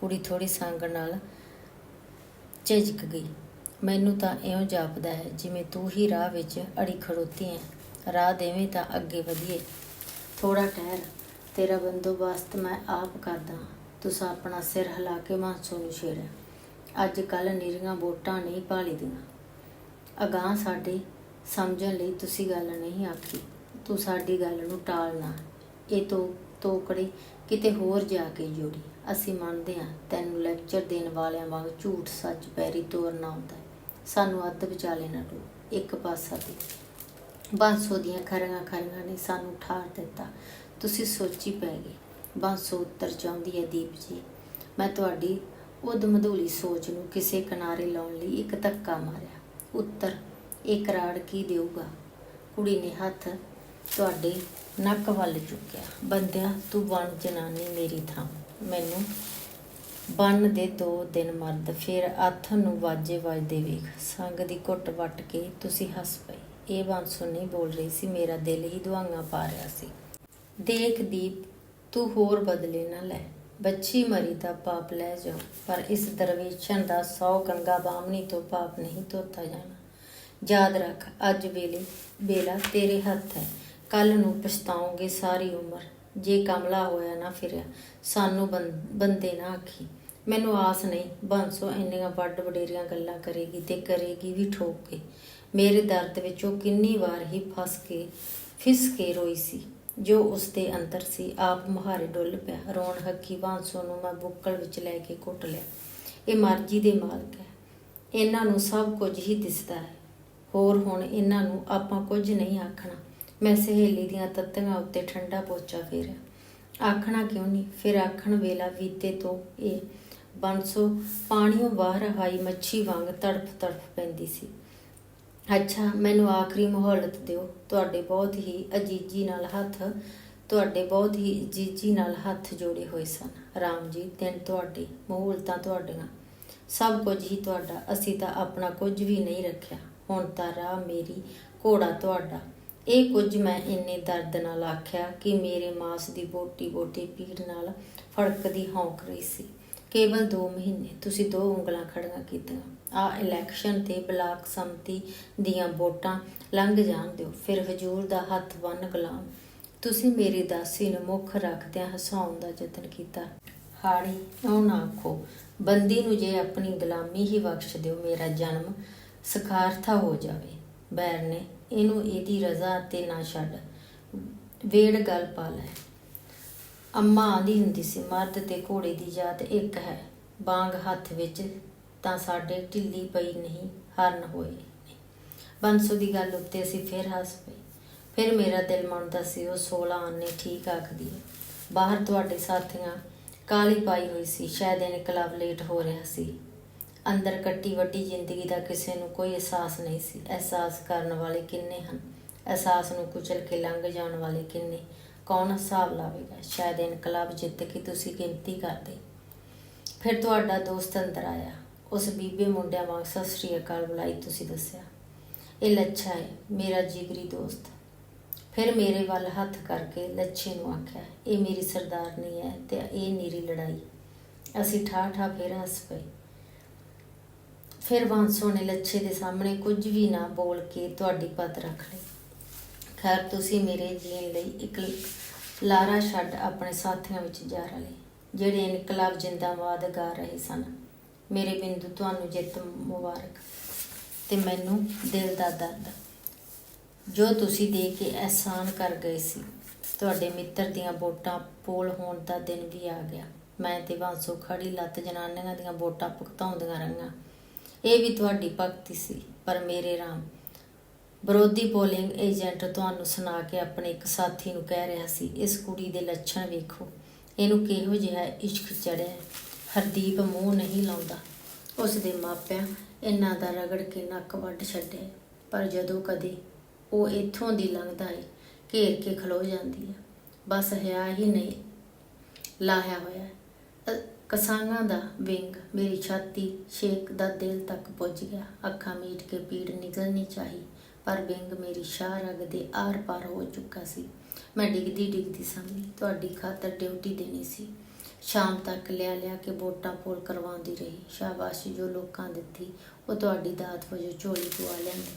ਕੁੜੀ ਥੋੜੀ ਸੰਗ ਨਾਲ ਝਿਜਕ ਗਈ। ਮੈਨੂੰ ਤਾਂ ਇਉਂ ਜਾਪਦਾ ਹੈ, ਜਿਵੇਂ ਤੂੰ ਹੀ ਰਾਹ ਵਿੱਚ ਅੜੀ ਖੜੋਤੀ ਹੈ। ਰਾਹ ਦੇਵੇਂ ਤਾਂ ਅੱਗੇ ਵਧੀਏ। ਥੋੜਾ ਠਹਿਰ। ਤੇਰਾ ਬੰਦੋਬਸਤ ਮੈਂ ਆਪ ਕਰਦਾ ਤੁਸੀਂ ਆਪਣਾ ਸਿਰ ਹਿਲਾ ਕੇ ਮਾਂਸੋ ਨੂੰ ਛੇੜਿਆ ਅੱਜ ਕੱਲ ਨਿਰੀਆਂ ਵੋਟਾਂ ਨਹੀਂ ਭਾਲੀ ਦੀਆਂ। ਅਗਾਹ ਸਾਡੇ ਸਮਝਣ ਲਈ ਤੁਸੀਂ ਗੱਲ ਨਹੀਂ ਆਖੀ। ਤੂੰ ਸਾਡੀ ਗੱਲ ਨੂੰ ਟਾਲਣਾ ਇਹ ਤੋਂ, ਤੋਕੜੇ ਕਿਤੇ ਹੋਰ ਜਾ ਕੇ ਜੋੜੀ। ਅਸੀਂ ਮੰਨਦੇ ਹਾਂ ਤੈਨੂੰ ਲੈਕਚਰ ਦੇਣ ਵਾਲਿਆਂ ਵਾਂਗ ਝੂਠ ਸੱਚ ਪੈਰੀ ਤੋਰਨਾ ਹੁੰਦਾ ਸਾਨੂੰ ਅੱਧ ਵਿਚਾਲੇ ਨਾ ਡੋ ਇੱਕ ਪਾਸਾ ਤੇ ਬਾਂਸੋ ਦੀਆਂ ਖਰੀਆਂ ਖਰੀਆਂ ਨੇ ਸਾਨੂੰ ਠਾਰ ਦਿੱਤਾ। ਤੁਸੀਂ ਸੋਚੀ ਪੈ ਗਏ। ਬਾਂਸੋ ਉੱਤਰ ਚਾਹੁੰਦੀ ਹੈ ਦੀਪ ਜੀ, ਮੈਂ ਤੁਹਾਡੀ ਉਹ ਮਧੂਲੀ ਸੋਚ ਨੂੰ ਕਿਸੇ ਕਿਨਾਰੇ ਲਾਉਣ ਲਈ ਇੱਕ ਧੱਕਾ ਮਾਰਿਆ। ਉੱਤਰ, ਇਹ ਕਰਾੜ ਕੀ ਦੇਊਗਾ? ਕੁੜੀ ਨੇ ਹੱਥ ਤੁਹਾਡੇ ਨੱਕ ਵੱਲ ਚੁੱਕਿਆ। ਬੰਦਿਆ, ਤੂੰ ਬਣ ਜਨਾਨੀ ਮੇਰੀ ਥਾਂ। ਮੈਨੂੰ ਬੰਨ ਦੇ ਦੋ ਦਿਨ ਮਰਦ, ਫਿਰ ਅੱਥ ਨੂੰ ਵਾਜੇ ਵੱਜਦੇ ਵੇਖ। ਸੰਗ ਦੀ ਘੁੱਟ ਵੱਟ ਕੇ ਤੁਸੀਂ ਹੱਸ ਪਏ। ਇਹ ਬਾਂਸੋ ਨਹੀਂ ਬੋਲ ਰਹੀ ਸੀ, ਮੇਰਾ ਦਿਲ ਹੀ ਦੁਆਂਗਾ ਪਾ ਰਿਹਾ ਸੀ। ਦੇਖ ਦੀਪ, ਤੂੰ ਹੋਰ ਬਦਲੇ ਨਾ ਲੈ। ਬੱਚੀ ਮਰੀ ਦਾ ਪਾਪ ਲੈ ਜਾਓ, ਪਰ ਇਸ ਦਰਵੇਸ਼ਨ ਦਾ ਸੌ ਗੰਗਾ ਬਾਮਣੀ ਤੋਂ ਪਾਪ ਨਹੀਂ ਧੋਤਾ ਜਾਣਾ। ਯਾਦ ਰੱਖ, ਅੱਜ ਵੇਲੇ ਬੇਲਾ ਤੇਰੇ ਹੱਥ ਹੈ ਕੱਲ ਨੂੰ ਪਛਤਾਉਂਗੇ ਸਾਰੀ ਉਮਰ। ਜੇ ਕਮਲਾ ਹੋਇਆ ਨਾ ਫਿਰਿਆ, ਸਾਨੂੰ ਬੰ- ਬੰਦੇ ਨਾ ਆਖੀ। ਮੈਨੂੰ ਆਸ ਨਹੀਂ, ਬੰਸੋ ਇੰਨੀਆਂ ਵੱਡ ਵਡੇਰੀਆਂ ਗੱਲਾਂ ਕਰੇਗੀ ਤੇ ਕਰੇਗੀ ਵੀ ਠੋਕ ਕੇ। ਮੇਰੇ ਦਰਦ ਵਿੱਚ ਉਹ ਕਿੰਨੀ ਵਾਰ ਹੀ ਫਸ ਕੇ, ਫਿਸ ਕੇ ਰੋਈ ਸੀ। ਜੋ ਉਸ ਦੇ ਅੰਦਰ ਸੀ, ਆਪ ਮੁਹਾਰੇ ਡੁੱਲ ਪਿਆ। ਰੋਣ ਹੱਕੀ ਬਾਂਸੋ ਨੂੰ ਮੈਂ ਬੁੱਕਲ ਵਿੱਚ ਲੈ ਕੇ ਘੁੱਟ ਲਿਆ। ਇਹ ਮਰਜ਼ੀ ਦੇ ਮਾਲਕ ਹੈ। ਇਹਨਾਂ ਨੂੰ ਸਭ ਕੁਝ ਹੀ ਦਿਸਦਾ ਹੈ। ਹੋਰ ਹੁਣ ਇਹਨਾਂ ਨੂੰ ਆਪਾਂ ਕੁਝ ਨਹੀਂ ਆਖਣਾ। ਮੈਂ ਸਹੇਲੀ ਦੀਆਂ ਤੱਤੀਆਂ ਉੱਤੇ ਠੰਡਾ ਪੋਚਾ ਫੇਰਿਆ। ਆਖਣਾ ਕਿਉਂ ਨਹੀਂ? ਫਿਰ ਆਖਣ ਵੇਲਾ ਵੀਤੇ ਤੋਂ ਇਹ ਬੰਸੋ ਪਾਣੀੋਂ ਬਾਹਰ ਆਈ ਮੱਛੀ ਵਾਂਗ ਤੜਫ ਤੜਫ ਪੈਂਦੀ ਸੀ। ਅੱਛਾ, ਮੈਨੂੰ ਆਖਰੀ ਮੁਹੱਲਤ ਦਿਓ। ਤੁਹਾਡੇ ਬਹੁਤ ਹੀ ਅਜੀਜੀ ਨਾਲ ਹੱਥ, ਤੁਹਾਡੇ ਬਹੁਤ ਹੀ ਅਜੀਜੀ ਨਾਲ ਹੱਥ ਜੋੜੇ ਹੋਏ ਸਨ। ਰਾਮ ਜੀ, ਦਿਨ ਤੁਹਾਡੇ, ਮੁਹੱਲਤਾਂ ਤੁਹਾਡੀਆਂ। ਸਭ ਕੁਝ ਹੀ ਤੁਹਾਡਾ। ਅਸੀਂ ਤਾਂ ਆਪਣਾ ਕੁਝ ਵੀ ਨਹੀਂ ਰੱਖਿਆ। ਹੁਣ ਤਾਂ ਰਾਹ ਮੇਰੀ, ਘੋੜਾ ਤੁਹਾਡਾ। ਇਹ ਕੁਝ ਮੈਂ ਇੰਨੇ ਦਰਦ ਨਾਲ ਆਖਿਆ ਕਿ ਮੇਰੇ ਮਾਸ ਦੀ ਬੋਟੀ ਬੋਟੀ ਪੀੜ ਨਾਲ ਫੜਕਦੀ ਹੌਂਕ ਰਹੀ ਸੀ। ਕੇਵਲ 2 ਮਹੀਨੇ, ਤੁਸੀਂ ਦੋ ਉਂਗਲਾਂ ਖੜੀਆਂ ਕੀਤੀਆਂ। ਆ ਇਲੈਕਸ਼ਨ ਤੇ ਬਲਾਕ ਸੰਮਤੀ ਦੀਆਂ ਵੋਟਾਂ ਲੰਘ ਜਾਣ ਦਿਓ। ਫਿਰ ਹਜੂਰ ਦਾ ਹੱਥ ਬੰਨ ਗੁਲਾਮ। ਤੁਸੀਂ ਮੇਰੀ ਦਾਸੀ ਨੂੰ ਮੁੱਖ ਰੱਖਦਿਆਂ ਹਸਾਉਣ ਦਾ ਯਤਨ ਕੀਤਾ। ਹਾੜੀ ਉਹ ਨਾ ਆਖੋ, ਬੰਦੀ ਨੂੰ ਜੇ ਆਪਣੀ ਗੁਲਾਮੀ ਹੀ ਬਖਸ਼ ਦਿਓ, ਮੇਰਾ ਜਨਮ ਸਖਾਰਥਾ ਹੋ ਜਾਵੇ। ਬੈਰ ਨੇ, ਇਹਨੂੰ ਇਹਦੀ ਰਜ਼ਾ ਤੇ ਨਾ ਛੱਡ। ਵੇੜ ਗੱਲ ਪਾ ਲੈ। ਅੰਮਾ ਆਂਦੀ ਹੁੰਦੀ ਸੀ, ਮਰਦ ਤੇ ਘੋੜੇ ਦੀ ਜਾਤ ਇੱਕ ਹੈ। ਬਾਂਗ ਹੱਥ ਵਿੱਚ ਤਾਂ ਸਾਡੇ ਢਿੱਲੀ ਪਈ ਨਹੀਂ, ਹਰਨ ਹੋਏ ਨੇ। ਦੀ ਗੱਲ ਉੱਤੇ ਅਸੀਂ ਫਿਰ ਹੱਸ ਪਏ। ਫਿਰ ਮੇਰਾ ਦਿਲ ਮੰਨਦਾ ਸੀ, ਉਹ 16 ਆਨੇ ਠੀਕ ਆਖਦੀ ਹੈ। ਬਾਹਰ ਤੁਹਾਡੇ ਸਾਥੀਆਂ ਕਾਲੀ ਪਾਈ ਹੋਈ ਸੀ, ਸ਼ਾਇਦ ਇਨਕਲਾਬ ਲੇਟ ਹੋ ਰਿਹਾ ਸੀ। ਅੰਦਰ ਕੱਟੀ ਵੱਡੀ ਜ਼ਿੰਦਗੀ ਦਾ ਕਿਸੇ ਨੂੰ ਕੋਈ ਅਹਿਸਾਸ ਨਹੀਂ ਸੀ। ਅਹਿਸਾਸ ਕਰਨ ਵਾਲੇ ਕਿੰਨੇ ਹਨ? ਅਹਿਸਾਸ ਨੂੰ ਕੁਚਲ ਕੇ ਲੰਘ ਜਾਣ ਵਾਲੇ ਕਿੰਨੇ? ਕੌਣ ਹਿਸਾਬ ਲਾਵੇਗਾ? ਸ਼ਾਇਦ ਇਨਕਲਾਬ ਜਿੱਤ ਕੇ ਤੁਸੀਂ ਗਿਣਤੀ ਕਰਦੇ। ਫਿਰ ਤੁਹਾਡਾ ਦੋਸਤ ਅੰਦਰ ਆਇਆ। ਉਸ ਬੀਬੇ ਮੁੰਡਿਆਂ ਵਾਂਗ ਸਤਿ ਸ੍ਰੀ ਅਕਾਲ ਬੁਲਾਈ ਤੁਸੀਂ ਦੱਸਿਆ। ਇਹ ਲੱਛਾ ਹੈ ਮੇਰਾ ਜਿਗਰੀ ਦੋਸਤ। ਫਿਰ ਮੇਰੇ ਵੱਲ ਹੱਥ ਕਰਕੇ ਲੱਛੇ ਨੂੰ ਆਖਿਆ, ਇਹ ਮੇਰੀ ਸਰਦਾਰਨੀ ਹੈ ਤੇ ਇਹ ਨੀਰੀ ਲੜਾਈ। ਅਸੀਂ ਠਾ ਠਾ ਫੇਰ ਹੱਸ ਪਏ। ਫਿਰ ਬਾਂਸੋ ਨੇ ਲੱਛੇ ਦੇ ਸਾਹਮਣੇ ਕੁਝ ਵੀ ਨਾ ਬੋਲ ਕੇ ਤੁਹਾਡੀ ਪਤ ਰੱਖ ਲਈ। ਖੈਰ, ਤੁਸੀਂ ਮੇਰੇ ਜੀਣ ਲਈ ਇੱਕ ਲਾਰਾ ਛੱਡ ਆਪਣੇ ਸਾਥੀਆਂ ਵਿੱਚ ਜਾ ਰਲੇ, ਜਿਹੜੇ ਇਨਕਲਾਬ ਜਿੰਦਾਬਾਦ ਗਾ ਰਹੇ ਸਨ। ਮੇਰੇ ਬਿੰਦੂ, ਤੁਹਾਨੂੰ ਜਿੱਤ ਮੁਬਾਰਕ। ਤੇ ਮੈਨੂੰ ਦਿਲ ਦਾ ਦਰਦ। ਜੋ ਤੁਸੀਂ ਦੇ ਕੇ ਅਹਿਸਾਨ ਕਰ ਗਏ ਸੀ, ਤੁਹਾਡੇ ਮਿੱਤਰ ਦੀਆਂ ਵੋਟਾਂ ਪੋਲ ਹੋਣ ਦਾ ਦਿਨ ਵੀ ਆ ਗਿਆ। ਮੈਂ ਤੇ ਬਾਂਸੋ ਖੜੀ ਲੱਤ ਜਨਾਨੀਆਂ ਦੀਆਂ ਵੋਟਾਂ ਭੁਗਤਾਉਂਦੀਆਂ ਰਹੀਆਂ। ਇਹ ਵੀ ਤੁਹਾਡੀ ਭਗਤੀ ਸੀ, ਪਰ ਮੇਰੇ ਰਾਮ, ਵਿਰੋਧੀ ਪੋਲਿੰਗ ਏਜੰਟ ਤੁਹਾਨੂੰ ਸੁਣਾ ਕੇ ਆਪਣੇ ਇੱਕ ਸਾਥੀ ਨੂੰ ਕਹਿ ਰਿਹਾ ਸੀ, ਇਸ ਕੁੜੀ ਦੇ ਲੱਛਣ ਵੇਖੋ। ਇਹਨੂੰ ਕਿਹੋ ਜਿਹਾ ਇਸ਼ਕ ਚੜਿਆ ਹਰਦੀਪ ਮੂੰਹ ਨਹੀਂ ਲਾਉਂਦਾ। ਉਸ ਦੇ ਮਾਪਿਆਂ ਇਹਨਾਂ ਦਾ ਰਗੜ ਕੇ ਨੱਕ ਵੱਢ ਛੱਡਿਆ ਪਰ ਜਦੋਂ ਕਦੇ ਉਹ ਇੱਥੋਂ ਦੀ ਲੰਘਦਾ ਏ, ਘੇਰ ਕੇ ਖਲੋ ਜਾਂਦੀ ਹੈ ਬਸ ਹਿਆ ਹੀ ਨਹੀਂ ਲਾਹਿਆ ਹੋਇਆ ਹੈ। ਦਾ ਵਿੰਗ ਮੇਰੀ ਛਾਤੀ ਛੇਕ ਦਾ ਦਿਲ ਤੱਕ ਪੁੱਜ ਗਿਆ। ਅੱਖਾਂ ਮੀਟ ਕੇ ਪੀੜ ਨਿਕਲਣੀ ਚਾਹੀ, ਪਰ ਵਿੰਗ ਮੇਰੀ ਸ਼ਾਹ ਰਗ ਦੇ ਆਰ ਪਾਰ ਹੋ ਚੁੱਕਾ ਸੀ। ਮੈਂ ਡਿੱਗਦੀ ਡਿੱਗਦੀ ਸਮਝੀ ਤੁਹਾਡੀ ਖਾਤਰ ਡਿਊਟੀ ਦੇਣੀ ਸੀ। ਸ਼ਾਮ ਤੱਕ ਲਿਆ ਲਿਆ ਕੇ ਵੋਟਾਂ ਪੋਲ ਕਰਵਾਉਂਦੀ ਰਹੀ। ਸ਼ਾਬਾਸ਼ੀ ਜੋ ਲੋਕਾਂ ਦਿੱਤੀ, ਉਹ ਤੁਹਾਡੀ ਦਾਤ ਵਜੋਂ ਝੋਲੀ ਪਵਾ ਲਿਆਂਦੀ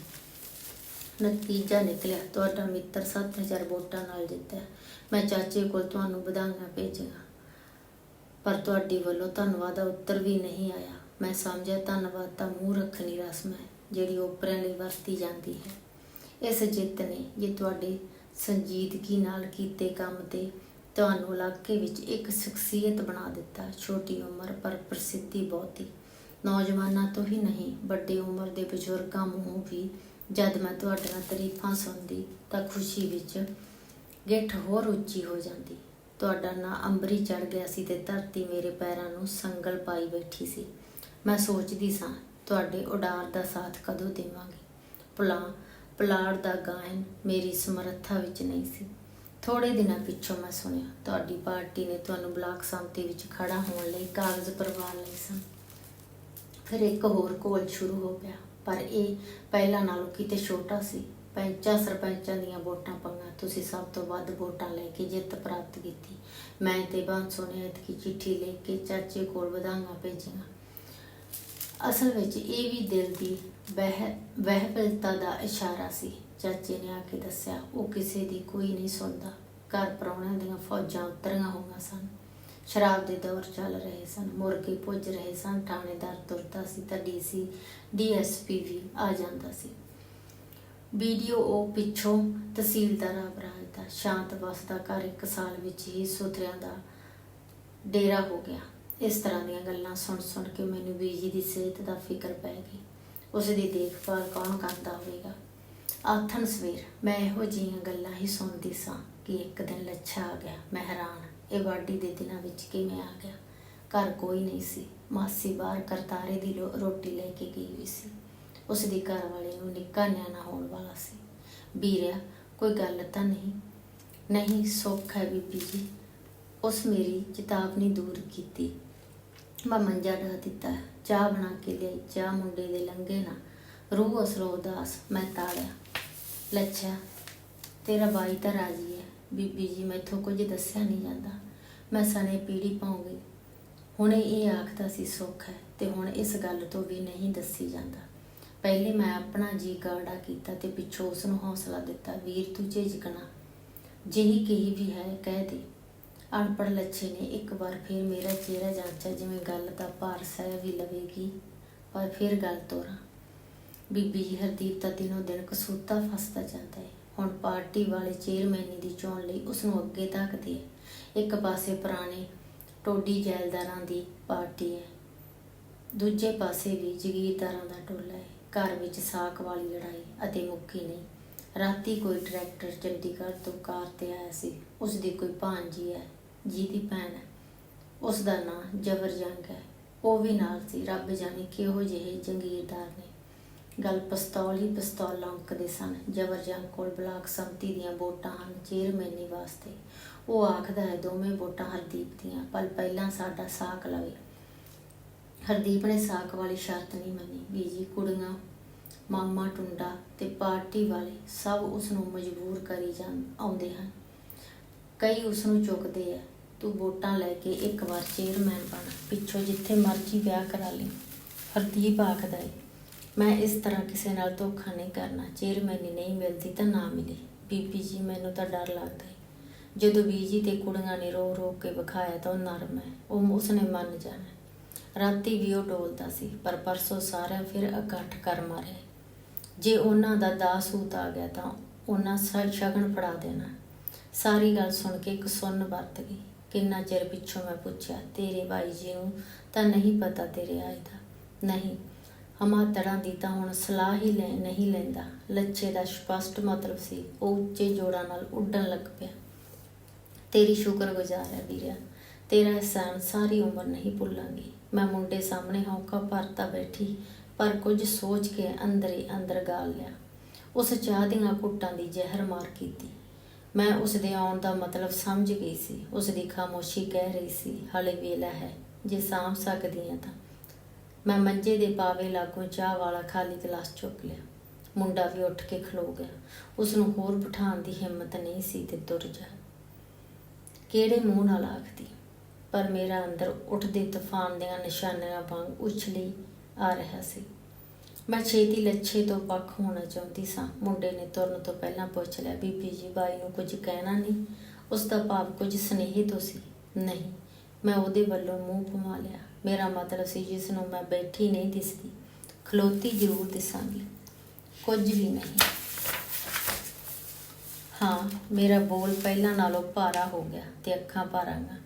ਨਤੀਜਾ ਨਿਕਲਿਆ, ਤੁਹਾਡਾ ਮਿੱਤਰ 7000 ਵੋਟਾਂ ਨਾਲ ਜਿੱਤਿਆ। ਮੈਂ ਚਾਚੇ ਕੋਲ ਤੁਹਾਨੂੰ ਵਧਾਈਆਂ ਭੇਜਾਂਗਾ ਪਰ ਤੁਹਾਡੀ ਵੱਲੋਂ ਧੰਨਵਾਦ ਦਾ ਉੱਤਰ ਵੀ ਨਹੀਂ ਆਇਆ। ਮੈਂ ਸਮਝਿਆ, ਧੰਨਵਾਦ ਤਾਂ ਮੂੰਹ ਰੱਖਣੀ ਰਸਮ ਹੈ, ਜਿਹੜੀ ਓਪਰਿਆਂ ਲਈ ਵਰਤੀ ਜਾਂਦੀ ਹੈ। ਇਸ ਜਿੱਤ ਨੇ ਜੇ ਤੁਹਾਡੇ ਸੰਜੀਦਗੀ ਨਾਲ ਕੀਤੇ ਕੰਮ ਤੇ ਤੁਹਾਨੂੰ ਇਲਾਕੇ ਵਿੱਚ ਇੱਕ ਸ਼ਖਸੀਅਤ ਬਣਾ ਦਿੱਤਾ। ਛੋਟੀ ਉਮਰ, ਪਰ ਪ੍ਰਸਿੱਧੀ ਬਹੁਤੀ। ਨੌਜਵਾਨਾਂ ਤੋਂ ਹੀ ਨਹੀਂ, ਵੱਡੀ ਉਮਰ ਦੇ ਬਜ਼ੁਰਗਾਂ ਮੂੰਹੋਂ ਵੀ ਜਦ ਮੈਂ ਤੁਹਾਡੀਆਂ ਤਾਰੀਫਾਂ ਸੁਣਦੀ ਤਾਂ ਖੁਸ਼ੀ ਵਿੱਚ ਗਿੱਠ ਹੋਰ ਉੱਚੀ ਹੋ ਜਾਂਦੀ। ਤੁਹਾਡਾ ਨਾਂ ਅੰਬਰੀ ਚੜ ਗਿਆ ਸੀ ਤੇ ਧਰਤੀ ਮੇਰੇ ਪੈਰਾਂ ਨੂੰ ਸੰਗਲ ਪਾਈ ਬੈਠੀ ਸੀ। ਮੈਂ ਸੋਚਦੀ ਸਾਂ, ਤੁਹਾਡੇ ਉਡਾਰ ਦਾ ਸਾਥ ਕਦੋਂ ਦੇਵਾਂਗੀ? ਪੁਲਾ ਪਲਾੜ ਦਾ ਗਾਇਨ ਮੇਰੀ ਸਮਰੱਥਾ ਵਿੱਚ ਨਹੀਂ ਸੀ। ਥੋੜੇ ਦਿਨਾਂ ਪਿੱਛੋਂ ਮੈਂ ਸੁਣਿਆ, ਤੁਹਾਡੀ ਪਾਰਟੀ ਨੇ ਤੁਹਾਨੂੰ ਬਲਾਕ ਸੰਮਤੀ ਵਿੱਚ ਖੜਾ ਹੋਣ ਲਈ ਕਾਗਜ਼ ਭਰਵਾ ਲਈ ਸਨ। ਫਿਰ ਇੱਕ ਹੋਰ ਕੋਲ ਸ਼ੁਰੂ ਹੋ ਗਿਆ ਪਰ ਇਹ ਪਹਿਲਾਂ ਨਾਲੋਂ ਕਿਤੇ ਛੋਟਾ ਸੀ। ਪੰਚਾਂ ਸਰਪੰਚਾਂ ਦੀਆਂ ਵੋਟਾਂ ਪੰਗਾ, ਤੁਸੀਂ ਸਭ ਤੋਂ ਵੱਧ ਵੋਟਾਂ ਲੈ ਕੇ ਜਿੱਤ ਪ੍ਰਾਪਤ ਕੀਤੀ। ਮੈਂ ਤੇ ਬਾਂਸੋ ਨੇ ਇਤਕੀ ਚਿੱਠੀ ਲਿਖ ਕੇ ਚਾਚੇ ਕੋਲ ਵਧਾਈਆਂ ਭੇਜੀਆਂ। ਅਸਲ ਵਿੱਚ ਇਹ ਵੀ ਦਿਲ ਦੀ ਵਹਿ ਵਹਿਬਲਤਾ ਦਾ ਇਸ਼ਾਰਾ ਸੀ। ਚਾਚੇ ਨੇ ਆ ਕੇ ਦੱਸਿਆ, ਉਹ ਕਿਸੇ ਦੀ ਕੋਈ ਨਹੀਂ ਸੁਣਦਾ। ਘਰ ਪ੍ਰਾਹੁਣਿਆਂ ਦੀਆਂ ਫੌਜਾਂ ਉਤਰੀਆਂ ਹੋਈਆਂ ਸਨ। ਸ਼ਰਾਬ ਦੇ ਦੌਰ ਚੱਲ ਰਹੇ ਸਨ, ਮੁਰਗੇ ਪੁੱਜ ਰਹੇ ਸਨ, ਥਾਣੇਦਾਰ ਤੁਰਦਾ ਸੀ ਤਾਂ ਡੀਸੀ ਡੀਐਸਪੀ ਵੀ ਆ ਜਾਂਦਾ ਸੀ। ਵੀਡੀਓ ਉਹ ਪਿੱਛੋਂ ਤਹਿਸੀਲਦਾਰ ਅਪਰਾਧ ਦਾ, ਸ਼ਾਂਤ ਵਸਦਾ ਘਰ ਇੱਕ ਸਾਲ ਵਿੱਚ ਹੀ ਸੁਥਰਿਆਂ ਦਾ ਡੇਰਾ ਹੋ ਗਿਆ। ਇਸ ਤਰ੍ਹਾਂ ਦੀਆਂ ਗੱਲਾਂ ਸੁਣ ਸੁਣ ਕੇ ਮੈਨੂੰ ਬੀਜੀ ਦੀ ਸਿਹਤ ਦਾ ਫਿਕਰ ਪੈ ਗਈ। ਉਸ ਦੀ ਦੇਖਭਾਲ ਕੌਣ ਕਰਦਾ ਹੋਵੇਗਾ? ਆਥਣ ਸਵੇਰ, ਮੈਂ ਇਹੋ ਜਿਹੀਆਂ ਗੱਲਾਂ ਹੀ ਸੁਣਦੀ ਸਾਂ ਕਿ ਇੱਕ ਦਿਨ ਲੱਛਾ ਆ ਗਿਆ, ਮੈਂ ਹੈਰਾਨ, ਇਹ ਵਾਢੀ ਦੇ ਦਿਨਾਂ ਵਿੱਚ ਕਿਵੇਂ ਆ ਗਿਆ? ਘਰ ਕੋਈ ਨਹੀਂ ਸੀ, ਮਾਸੀ ਬਾਹਰ ਕਰਤਾਰੇ ਦੀ ਲੋ- ਰੋਟੀ ਲੈ ਕੇ ਗਈ ਹੋਈ ਸੀ। ਉਸ ਦੀ ਘਰ ਵਾਲੇ ਨੂੰ ਨਿੱਕਾ ਨਿਆਣਾ ਹੋਣ ਵਾਲਾ ਸੀ। ਵੀਰਿਆ, ਕੋਈ ਗੱਲ ਤਾਂ ਨਹੀਂ? ਨਹੀਂ, ਸੁੱਖ ਹੈ ਬੀਬੀ ਜੀ। ਉਸ ਮੇਰੀ ਚੇਤਾਵਨੀ ਦੂਰ ਕੀਤੀ। ਮੈਂ ਮੰਜਾ ਢਾ ਦਿੱਤਾ, ਚਾਹ ਬਣਾ ਕੇ ਲਈ ਚਾਹ ਮੁੰਡੇ ਦੇ ਲੰਗੇ ਨਾ। ਰੂਹ ਅਸਰੋ ਉਦਾਸ, ਮੈਂ ਤਾੜਿਆ ਲੱਛਾ, ਤੇਰਾ ਬਾਈ ਤਾਂ ਰਾਜੀ ਹੈ ਬੀਬੀ ਜੀ ਮੈਥੋਂ ਕੁਝ ਦੱਸਿਆ ਨਹੀਂ ਜਾਂਦਾ। ਮੈਂ ਸਣੇ ਪੀੜੀ ਪਾਉਂਗੀ। ਹੁਣੇ ਇਹ ਆਖਦਾ ਸੀ ਸੁੱਖ ਹੈ ਤੇ ਹੁਣ ਇਸ ਗੱਲ ਤੋਂ ਵੀ ਨਹੀਂ ਦੱਸੀ ਜਾਂਦਾ। ਪਹਿਲੇ ਮੈਂ ਆਪਣਾ ਜੀ ਗਾੜਾ ਕੀਤਾ ਤੇ ਪਿੱਛੋਂ ਉਸ ਨੂੰ ਹੌਸਲਾ ਦਿੱਤਾ, ਵੀਰ, ਤੂੰ ਝਿਜਕਣਾ ਜਿਹੀ ਕਹੀ ਵੀ ਹੈ, ਕਹਿ ਦੇ। ਅਨਪੜ੍ਹ ਲੱਛੇ ਨੇ ਇੱਕ ਵਾਰ ਫਿਰ ਮੇਰਾ ਚਿਹਰਾ ਜਾਂਚਿਆ ਜਿਵੇਂ ਗੱਲ ਦਾ ਭਾਰ ਸਹਿ ਵੀ ਲਵੇਗੀ, ਪਰ ਫਿਰ ਗੱਲ ਤੋਰਾ। ਬੀਬੀ ਜੀ ਹਰਦੀਪ ਦਾ ਦਿਨੋਂ ਦਿਨ ਕਸੂਤਾ ਫਸਦਾ ਜਾਂਦਾ ਹੈ। ਹੁਣ ਪਾਰਟੀ ਵਾਲੇ ਚੇਅਰਮੈਨੀ ਦੀ ਚੋਣ ਲਈ ਉਸ ਨੂੰ ਅੱਗੇ ਧੱਕਦੇ ਹੈ ਇੱਕ ਪਾਸੇ ਪੁਰਾਣੇ ਟੋਡੀ ਜੈਲਦਾਰਾਂ ਦੀ ਪਾਰਟੀ ਹੈ। ਦੂਜੇ ਪਾਸੇ ਵੀ ਜਗੀਰਦਾਰਾਂ ਦਾ ਟੋਲਾ ਹੈ। ਘਰ ਵਿੱਚ ਸਾਕ ਵਾਲੀ ਲੜਾਈ ਅਤੇ ਮੁੱਕੀ ਨਹੀਂ। ਰਾਤੀ ਕੋਈ ਟਰੈਕਟਰ ਚੰਡੀਗੜ੍ਹ ਤੋਂ ਕਾਰ ਤੇ ਆਇਆ ਸੀ। ਉਸ ਦੀ ਕੋਈ ਭਾਂਜੀ ਹੈ ਜਿਹਦੀ ਭੈਣ ਹੈ। ਉਸ ਦਾ ਨਾਂ ਜਬਰ ਜੰਗ ਹੈ। ਉਹ ਵੀ ਨਾਲ ਸੀ। ਰੱਬ ਜਾਣੇ ਕਿਹੋ ਜਿਹੇ ਜੰਗੀਰਦਾਰ ਨੇ। ਗੱਲ ਪਿਸਤੌਲ ਹੀ ਪਿਸਤੌਲ ਲੰਕਦੇ ਸਨ। ਜਬਰ ਜੰਗ ਕੋਲ ਬਲਾਕ ਸੰਮਤੀ ਦੀਆਂ ਵੋਟਾਂ ਹਨ, ਚੇਅਰਮੈਨੀ ਵਾਸਤੇ। ਉਹ ਆਖਦਾ ਹੈ, ਦੋਵੇਂ ਵੋਟਾਂ ਹਰਦੀਪ ਦੀਆਂ, ਪਰ ਪਹਿਲਾਂ ਸਾਡਾ ਸਾਕ ਲਵੇ। ਹਰਦੀਪ ਨੇ ਸਾਕ ਵਾਲੀ ਸ਼ਰਤ ਨਹੀਂ ਮੰਨੀ। ਬੀਜੀ ਕੁੜੀਆਂ, ਮਾਮਾ ਟੁੰਡਾ ਤੇ ਪਾਰਟੀ ਵਾਲੇ ਸਭ ਉਸ ਨੂੰ ਮਜਬੂਰ ਕਰੀ ਜਾਂ ਆਉਂਦੇ ਹਨ। ਕਈ ਉਸ ਨੂੰ ਚੁੱਕਦੇ ਆ, ਤੂੰ ਵੋਟਾਂ ਲੈ ਕੇ ਇੱਕ ਵਾਰ ਚੇਅਰਮੈਨ ਬਣ, ਪਿੱਛੋਂ ਜਿੱਥੇ ਮਰਜ਼ੀ ਵਿਆਹ ਕਰਾ ਲਈ। ਹਰਦੀਪ ਆਖਦਾ ਏ ਮੈਂ ਇਸ ਤਰ੍ਹਾਂ ਕਿਸੇ ਨਾਲ ਧੋਖਾ ਨਹੀਂ ਕਰਨਾ। ਚੇਅਰਮੈਨੀ ਨਹੀਂ ਮਿਲਦੀ ਤਾਂ ਨਾ ਮਿਲੇ। ਬੀਬੀ ਜੀ, ਮੈਨੂੰ ਤਾਂ ਡਰ ਲੱਗਦਾ ਏ। ਜਦੋਂ ਬੀਜੀ ਤੇ ਕੁੜੀਆਂ ਨੇ ਰੋ ਰੋ ਕੇ ਵਿਖਾਇਆ ਤਾਂ ਉਹ ਨਰਮ ਹੈ। ਉਹ ਉਸਨੇ ਮੰਨ ਜਾਣਾ। ਰਾਤੀ ਵੀ ਉਹ ਡੋਲਦਾ ਸੀ, ਪਰ ਪਰਸੋਂ ਸਾਰਿਆਂ ਫਿਰ ਇਕੱਠ ਕਰ ਮਾਰਿਆ ਜੇ ਉਹਨਾਂ ਦਾ ਦਾਸੂਤ ਆ ਗਿਆ ਤਾਂ ਉਹਨਾਂ ਸ- ਸ਼ਗਨ ਫੜਾ ਦੇਣਾ। ਸਾਰੀ ਗੱਲ ਸੁਣ ਕੇ ਇੱਕ ਸੁੰਨ ਵਰਤ ਗਈ। ਕਿੰਨਾ ਚਿਰ ਪਿੱਛੋਂ ਮੈਂ ਪੁੱਛਿਆ, ਤੇਰੇ ਬਾਈ ਜੀ ਨੂੰ ਤਾਂ ਨਹੀਂ ਪਤਾ ਤੇਰੇ ਆਏ ਦਾ। ਨਹੀਂ ਹਮਾਤੜਾਂ ਦੀ ਤਾਂ ਹੁਣ ਸਲਾਹ ਹੀ ਲੈ ਨਹੀਂ ਲੈਂਦਾ। ਲੱਛੇ ਦਾ ਸਪਸ਼ਟ ਮਤਲਬ ਸੀ, ਉਹ ਉੱਚੇ ਜੋੜਾਂ ਨਾਲ ਉੱਡਣ ਲੱਗ ਪਿਆ। ਤੇਰੀ ਸ਼ੁਕਰਗੁਜ਼ਾਰ ਹੈ ਵੀਰਿਆ, ਤੇਰਾ ਅਹਿਸਾਨ ਸਾਰੀ ਉਮਰ ਨਹੀਂ ਭੁੱਲਾਂਗੀ। ਮੈਂ ਮੁੰਡੇ ਸਾਹਮਣੇ ਹੌਕਾ ਭਰਤਾ ਬੈਠੀ, ਪਰ ਕੁਝ ਸੋਚ ਕੇ ਅੰਦਰ ਹੀ ਅੰਦਰ ਗਾਲ ਲਿਆ। ਉਸ ਚਾਹ ਦੀਆਂ ਘੁੱਟਾਂ ਦੀ ਜ਼ਹਿਰ ਮਾਰ ਕੀਤੀ। ਮੈਂ ਉਸ ਦੇ ਆਉਣ ਦਾ ਮਤਲਬ ਸਮਝ ਗਈ ਸੀ। ਉਸ ਦੀ ਖਾਮੋਸ਼ੀ ਕਹਿ ਰਹੀ ਸੀ, ਹਾਲੇ ਵੇਲਾ ਹੈ, ਜੇ ਸਾਂਭ ਸਕਦੀ ਹਾਂ ਤਾਂ। ਮੈਂ ਮੰਜੇ ਦੇ ਪਾਵੇ ਲਾਗੋਂ ਚਾਹ ਵਾਲਾ ਖਾਲੀ ਗਲਾਸ ਚੁੱਕ ਲਿਆ। ਮੁੰਡਾ ਵੀ ਉੱਠ ਕੇ ਖਲੋ ਗਿਆ। ਉਸ ਨੂੰ ਹੋਰ ਬਿਠਾਉਣ ਦੀ ਹਿੰਮਤ ਨਹੀਂ ਸੀ ਤੇ ਤੁਰ ਜਾ। ਕਿਹੜੇ ਮੂੰਹ ਨਾਲ ਆਖਦੀ? ਪਰ ਮੇਰਾ ਅੰਦਰ ਉੱਠਦੇ ਤੂਫਾਨ ਦੀਆਂ ਨਿਸ਼ਾਨੀਆਂ ਵਾਂਗ ਉਛਲੀ ਆ ਰਿਹਾ ਸੀ। ਮੈਂ ਛੇਤੀ ਲੱਛੇ ਤੋਂ ਵੱਖ ਹੋਣਾ ਚਾਹੁੰਦੀ ਸਾਂ। ਮੁੰਡੇ ਨੇ ਤੁਰਨ ਤੋਂ ਪਹਿਲਾਂ ਪੁੱਛ ਲਿਆ, ਬੀਬੀ ਜੀ, ਬਾਈ ਨੂੰ ਕੁਝ ਕਹਿਣਾ ਨਹੀਂ? ਉਸ ਦਾ ਭਾਵ ਕੁਝ ਸਨੇਹੀ ਤੋਂ ਸੀ? ਨਹੀਂ। ਮੈਂ ਉਹਦੇ ਵੱਲੋਂ ਮੂੰਹ ਘੁਮਾ ਲਿਆ। ਮੇਰਾ ਮਤਲਬ ਸੀ ਜਿਸ ਨੂੰ ਮੈਂ ਬੈਠੀ ਨਹੀਂ ਦਿਸਦੀ। ਖਲੋਤੀ ਜ਼ਰੂਰ ਦਿਸਾਂਗੀ। ਕੁਝ ਵੀ ਨਹੀਂ। ਹਾਂ, ਮੇਰਾ ਬੋਲ ਪਹਿਲਾਂ ਨਾਲੋਂ ਭਾਰਾ ਹੋ ਗਿਆ ਤੇ ਅੱਖਾਂ ਭਾਰਾਂਗਾ।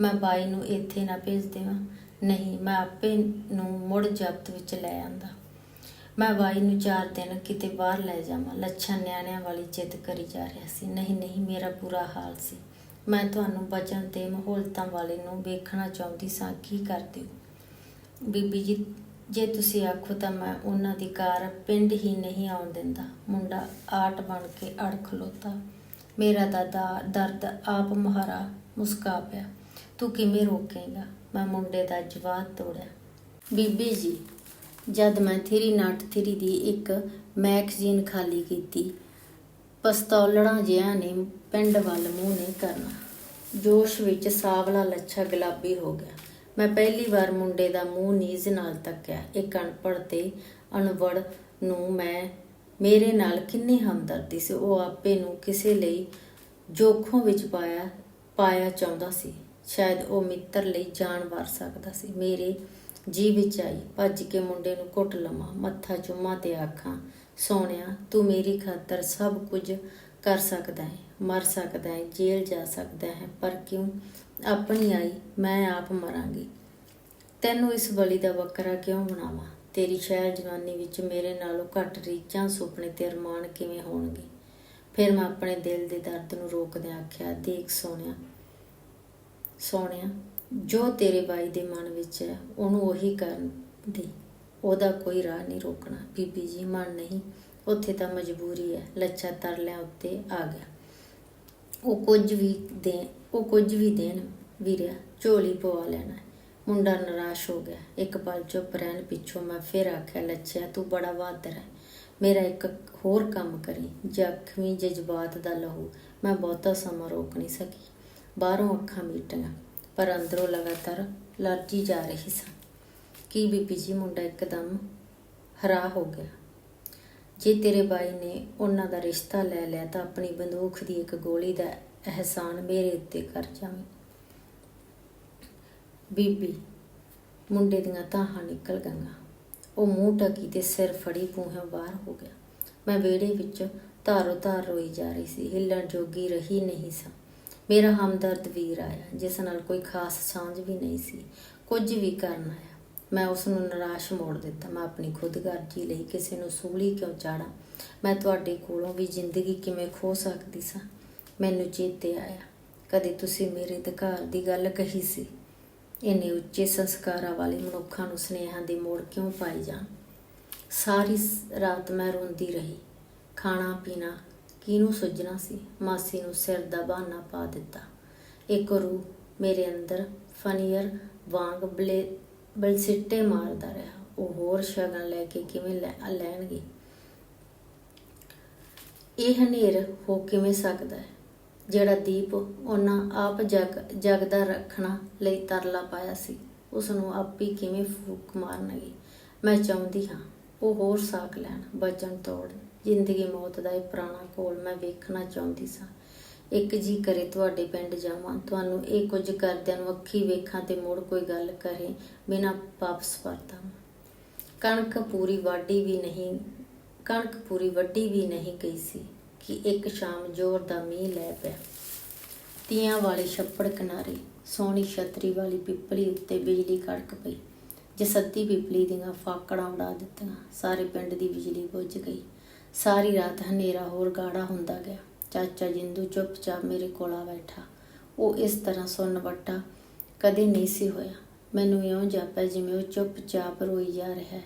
ਮੈਂ ਬਾਈ ਨੂੰ ਇੱਥੇ ਨਾ ਭੇਜ ਦੇਵਾਂ। ਨਹੀਂ, ਮੈਂ ਆਪੇ ਨੂੰ ਮੁੜ ਜ਼ਬਤ ਵਿੱਚ ਲੈ ਆਂਦਾ। ਮੈਂ ਬਾਈ ਨੂੰ ਚਾਰ ਦਿਨ ਕਿਤੇ ਬਾਹਰ ਲੈ ਜਾਵਾਂ। ਲੱਛਣ ਨਿਆਣਿਆਂ ਵਾਲੀ ਜਿੱਦ ਕਰੀ ਜਾ ਰਿਹਾ ਸੀ। ਨਹੀਂ ਨਹੀਂ, ਮੇਰਾ ਬੁਰਾ ਹਾਲ ਸੀ। ਮੈਂ ਤੁਹਾਨੂੰ ਬਚਨ ਤੇ ਮਾਹੌਲਤਾਂ ਵਾਲੇ ਨੂੰ ਵੇਖਣਾ ਚਾਹੁੰਦੀ ਸਾਂ, ਕੀ ਕਰਦੇ ਹੋ? ਬੀਬੀ ਜੀ, ਜੇ ਤੁਸੀਂ ਆਖੋ ਤਾਂ ਮੈਂ ਉਹਨਾਂ ਦੀ ਕਾਰ ਪਿੰਡ ਹੀ ਨਹੀਂ ਆਉਣ ਦਿੰਦਾ। ਮੁੰਡਾ ਆਟ ਬਣ ਕੇ ਅੜ ਖਲੋਤਾ ਮੇਰਾ ਦਾਦਾ ਦਰਦ ਆਪ ਮੁਹਾਰਾ ਮੁਸਕਾ ਪਿਆ। ਤੂੰ ਕਿਵੇਂ ਰੋਕੇਂਗਾ? ਮੈਂ ਮੁੰਡੇ ਦਾ ਜਵਾਬ ਤੋੜਿਆ। ਬੀਬੀ ਜੀ, ਜਦ ਮੈਂ ਥਰੀ ਨਾਟ ਥਰੀ ਦੀ ਇੱਕ ਮੈਗਜ਼ੀਨ ਖਾਲੀ ਕੀਤੀ ਪਸਤੌਲੜਾਂ ਜਿਹਾਂ ਨੇ ਪਿੰਡ ਵੱਲ ਮੂੰਹ ਨਹੀਂ ਕਰਨਾ। ਜੋਸ਼ ਵਿੱਚ ਸਾਵਲਾ ਲੱਛਾ ਗੁਲਾਬੀ ਹੋ ਗਿਆ। ਮੈਂ ਪਹਿਲੀ ਵਾਰ ਮੁੰਡੇ ਦਾ ਮੂੰਹ ਨੀਜ਼ ਨਾਲ ਤੱਕਿਆ। ਇੱਕ ਅਨਪੜ੍ਹ ਤੇ ਅਨਵੜ ਨੂੰ ਮੈਂ, ਮੇਰੇ ਨਾਲ ਕਿੰਨੀ ਹਮਦਰਦੀ ਸੀ। ਉਹ ਆਪੇ ਨੂੰ ਕਿਸੇ ਲਈ ਜੋਖੋਂ ਵਿੱਚ ਪਾਇਆ ਪਾਇਆ ਚਾਹੁੰਦਾ ਸੀ। ਸ਼ਾਇਦ ਉਹ ਮਿੱਤਰ ਲਈ ਜਾਨ ਵਾਰ ਸਕਦਾ ਸੀ। ਮੇਰੇ ਜੀ ਵਿੱਚ ਆਈ, ਭੱਜ ਕੇ ਮੁੰਡੇ ਨੂੰ ਘੁੱਟ ਲਵਾਂ, ਮੱਥਾ ਚੁੰਮਾ ਤੇ ਆਖਾਂ ਸੋਹਣਿਆ, ਤੂੰ ਮੇਰੀ ਖਾਤਰ ਸਭ ਕੁਝ ਕਰ ਸਕਦਾ ਹੈ, ਮਰ ਸਕਦਾ ਹੈ, ਜੇਲ੍ਹ ਜਾ ਸਕਦਾ ਹੈ, ਪਰ ਕਿਉਂ? ਆਪਣੀ ਆਈ, ਮੈਂ ਆਪ ਮਰਾਂਗੀ। ਤੈਨੂੰ ਇਸ ਬਲੀ ਦਾ ਬੱਕਰਾ ਕਿਉਂ ਬਣਾਵਾਂ? ਤੇਰੀ ਸ਼ਹਿਰ ਜਵਾਨੀ ਵਿੱਚ ਮੇਰੇ ਨਾਲੋਂ ਘੱਟ ਰੀਝਾਂ ਸੁਪਨੇ ਤੇ ਅਰਮਾਨ ਕਿਵੇਂ ਹੋਣਗੇ? ਫਿਰ ਮੈਂ ਆਪਣੇ ਦਿਲ ਦੇ ਦਰਦ ਨੂੰ ਰੋਕਦਿਆਂ ਆਖਿਆ, ਦੇਖ ਸੋਹਣਿਆ ਸੋਹਣਿਆ, ਜੋ ਤੇਰੇ ਬਾਈ ਦੇ ਮਨ ਵਿੱਚ ਹੈ, ਉਹਨੂੰ ਉਹੀ ਕਰਨ ਦੀ। ਉਹਦਾ ਕੋਈ ਰਾਹ ਨਹੀਂ ਰੋਕਣਾ। ਬੀਬੀ ਜੀ ਮਨ ਨਹੀਂ, ਉੱਥੇ ਤਾਂ ਮਜਬੂਰੀ ਹੈ। ਲੱਛਾ ਤਰਲਿਆਂ ਉੱਤੇ ਆ ਗਿਆ। ਉਹ ਕੁਝ ਵੀ ਦੇ, ਉਹ ਕੁਝ ਵੀ ਦੇਣ ਵੀਰਿਆ, ਝੋਲੀ ਪਵਾ ਲੈਣਾ ਮੁੰਡਾ ਨਿਰਾਸ਼ ਹੋ ਗਿਆ। ਇੱਕ ਪਲ ਚੁੱਪ ਰਹਿਣ ਪਿੱਛੋਂ ਮੈਂ ਫਿਰ ਆਖਿਆ, ਲੱਛਿਆ, ਤੂੰ ਬੜਾ ਬਹਾਦਰ ਹੈ। ਮੇਰਾ ਇੱਕ ਹੋਰ ਕੰਮ ਕਰੀ। ਜ਼ਖਮੀ ਜਜ਼ਬਾਤ ਦਾ ਲਹੂ। ਮੈਂ ਬਹੁਤਾ ਸਮਾਂ ਰੋਕ ਨਹੀਂ ਸਕੀ। ਬਾਹਰੋਂ ਅੱਖਾਂ ਮੀਟੀਆਂ, ਪਰ ਅੰਦਰੋਂ ਲਗਾਤਾਰ ਲਰਜੀ ਜਾ ਰਹੀ ਸੀ। ਕੀ ਬੀਬੀ ਜੀ ਮੁੰਡਾ ਇੱਕਦਮ ਹਰਾ ਹੋ ਗਿਆ। ਜੇ ਤੇਰੇ ਬਾਈ ਨੇ ਉਹਨਾਂ ਦਾ ਰਿਸ਼ਤਾ ਲੈ ਲਿਆ ਤਾਂ ਆਪਣੀ ਬੰਦੂਕ ਦੀ ਇੱਕ ਗੋਲੀ ਦਾ ਅਹਿਸਾਨ ਮੇਰੇ ਉੱਤੇ ਕਰ ਜਾਵੇਂ। ਬੀਬੀ, ਮੁੰਡੇ ਦੀਆਂ ਤਾਹਾਂ ਨਿਕਲ ਗਈਆਂ। ਉਹ ਮੂੰਹ ਢਕੀ ਤੇ ਸਿਰ ਫੜੀ ਪੂੰਹਾਂ ਬਾਹਰ ਹੋ ਗਿਆ। ਮੈਂ ਵਿਹੜੇ ਵਿੱਚ ਧਾਰੋ ਧਾਰ ਰੋਈ ਜਾ ਰਹੀ ਸੀ। ਹਿੱਲਣ ਜੋਗੀ ਰਹੀ ਨਹੀਂ ਸਾਂ। ਮੇਰਾ ਹਮਦਰਦ ਵੀਰ ਆਇਆ, ਜਿਸ ਨਾਲ ਕੋਈ ਖਾਸ ਸਾਂਝ ਵੀ ਨਹੀਂ ਸੀ। ਕੁਝ ਵੀ ਕਰਨ ਆਇਆ। ਮੈਂ ਉਸ ਨੂੰ ਨਿਰਾਸ਼ ਮੋੜ ਦਿੱਤਾ। ਮੈਂ ਆਪਣੀ ਖੁਦਗਰਜੀ ਲਈ ਕਿਸੇ ਨੂੰ ਸੂਲੀ ਕਿਉਂ ਚਾੜਾਂ? ਮੈਂ ਤੁਹਾਡੇ ਕੋਲੋਂ ਵੀ ਜ਼ਿੰਦਗੀ ਕਿਵੇਂ ਖੋ ਸਕਦੀ ਸਾਂ? ਮੈਨੂੰ ਚੇਤੇ ਆਇਆ। ਕਦੇ ਤੁਸੀਂ ਮੇਰੇ ਅਧਿਕਾਰ ਦੀ ਗੱਲ ਕਹੀ ਸੀ? ਇੰਨੇ ਉੱਚੇ ਸੰਸਕਾਰਾਂ ਵਾਲੇ ਮਨੁੱਖਾਂ ਨੂੰ ਸਨੇਹਾਂ ਦੇ ਮੋੜ ਕਿਉਂ ਪਾਈ ਜਾਣ? ਸਾਰੀ ਰਾਤ ਮੈਂ ਰੋਂਦੀ ਰਹੀ। ਖਾਣਾ ਪੀਣਾ ਕਿਹਨੂੰ ਸੁੱਝਣਾ ਸੀ? ਮਾਸੀ ਨੂੰ ਸਿਰ ਦਾ ਬਹਾਨਾ ਪਾ ਦਿੱਤਾ। ਇੱਕ ਰੂਹ ਮੇਰੇ ਅੰਦਰ ਫਨੀਅਰ ਵਾਂਗ ਬਲੇ ਬਲਸਿੱਟੇ ਮਾਰਦਾ ਰਿਹਾ। ਉਹ ਹੋਰ ਸ਼ਗਨ ਲੈ ਕੇ ਕਿਵੇਂ ਲੈ ਲੈਣਗੇ? ਇਹ ਹਨੇਰ ਹੋ ਕਿਵੇਂ ਸਕਦਾ ਹੈ? ਜਿਹੜਾ ਦੀਪ ਉਹਨਾਂ ਆਪ ਜਗ, ਜਗਦਾ ਰੱਖਣਾ ਲਈ ਤਰਲਾ ਪਾਇਆ ਸੀ ਉਸ ਨੂੰ ਆਪੀ ਕਿਵੇਂ ਫੂਕ ਮਾਰਨਗੇ? ਮੈਂ ਚਾਹੁੰਦੀ ਹਾਂ ਉਹ ਹੋਰ ਸਾਕ ਲੈਣ ਬਚਨ ਤੋੜ ਜ਼ਿੰਦਗੀ ਮੌਤ ਦਾ ਇਹ ਪੁਰਾਣਾ ਕੋਲ ਮੈਂ ਵੇਖਣਾ ਚਾਹੁੰਦੀ ਸਾਂ। ਇੱਕ ਜੀ ਕਰੇ ਤੁਹਾਡੇ ਪਿੰਡ ਜਾਵਾਂ। ਤੁਹਾਨੂੰ ਇਹ ਕੁਝ ਕਰਦਿਆਂ ਨੂੰ ਅੱਖੀ ਵੇਖਾਂ ਤੇ ਮੁੜ ਕੋਈ ਗੱਲ ਕਰੇ ਬਿਨਾਂ ਵਾਪਸ ਪਰਤਾਂ ਕਣਕ ਪੂਰੀ ਵਾਢੀ ਵੀ ਨਹੀਂ, ਕਣਕ ਪੂਰੀ ਵੱਢੀ ਵੀ ਨਹੀਂ ਗਈ ਸੀ ਕਿ ਇੱਕ ਸ਼ਾਮ ਜ਼ੋਰ ਦਾ ਮੀਂਹ ਲੈ ਪਿਆ। ਤੀਆਂ ਵਾਲੇ ਛੱਪੜ ਕਿਨਾਰੇ, ਸੋਹਣੀ ਛਤਰੀ ਵਾਲੀ ਪਿੱਪਲੀ ਉੱਤੇ ਬਿਜਲੀ ਕੜਕ ਪਈ ਜਸੱਤੀ ਪਿੱਪਲੀ ਦੀਆਂ ਫਾਕੜਾਂ ਉਡਾ ਦਿੱਤੀਆਂ, ਸਾਰੇ ਪਿੰਡ ਦੀ ਬਿਜਲੀ ਬੁੱਝ ਗਈ। ਸਾਰੀ ਰਾਤ ਹਨੇਰਾ ਹੋਰ ਗਾੜਾ ਹੁੰਦਾ ਗਿਆ। ਚਾਚਾ ਜਿੰਦੂ ਚੁੱਪਚਾਪ ਮੇਰੇ ਕੋਲ ਆ ਬੈਠਾ। ਉਹ ਇਸ ਤਰ੍ਹਾਂ ਸੁੰਨ ਵੱਟਾ, ਕਦੇ ਨਹੀਂ ਸੀ ਹੋਇਆ। ਮੈਨੂੰ ਇਉਂ ਜਾਪਿਆ ਜਿਵੇਂ ਉਹ ਚੁੱਪਚਾਪ ਰੋਈ ਜਾ ਰਿਹਾ ਹੈ।